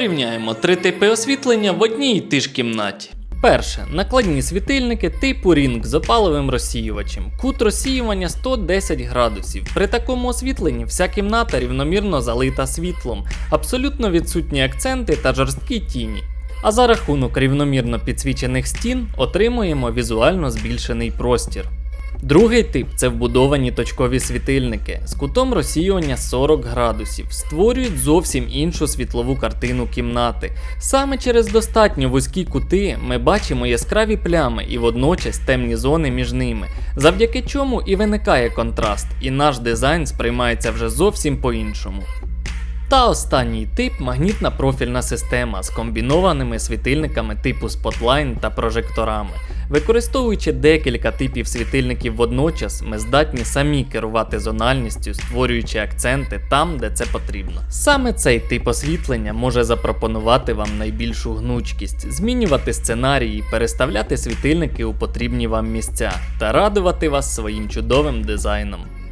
Порівняємо три типи освітлення в одній і тій ж кімнаті. Перше накладні світильники типу Ring з опаловим розсіювачем. Кут розсіювання 110 градусів. При такому освітленні вся кімната рівномірно залита світлом, абсолютно відсутні акценти та жорсткі тіні. А за рахунок рівномірно підсвічених стін отримуємо візуально збільшений простір. Другий тип це вбудовані точкові світильники з кутом розсіювання 40 градусів, створюють зовсім іншу світлову картину кімнати. Саме через достатньо вузькі кути ми бачимо яскраві плями і водночас темні зони між ними, завдяки чому і виникає контраст, і наш дизайн сприймається вже зовсім по-іншому. Та останній тип магнітна профільна система з комбінованими світильниками типу Spotline та прожекторами. Використовуючи декілька типів світильників водночас, ми здатні самі керувати зональністю, створюючи акценти там, де це потрібно. Саме цей тип освітлення може запропонувати вам найбільшу гнучкість, змінювати сценарії, переставляти світильники у потрібні вам місця та радувати вас своїм чудовим дизайном.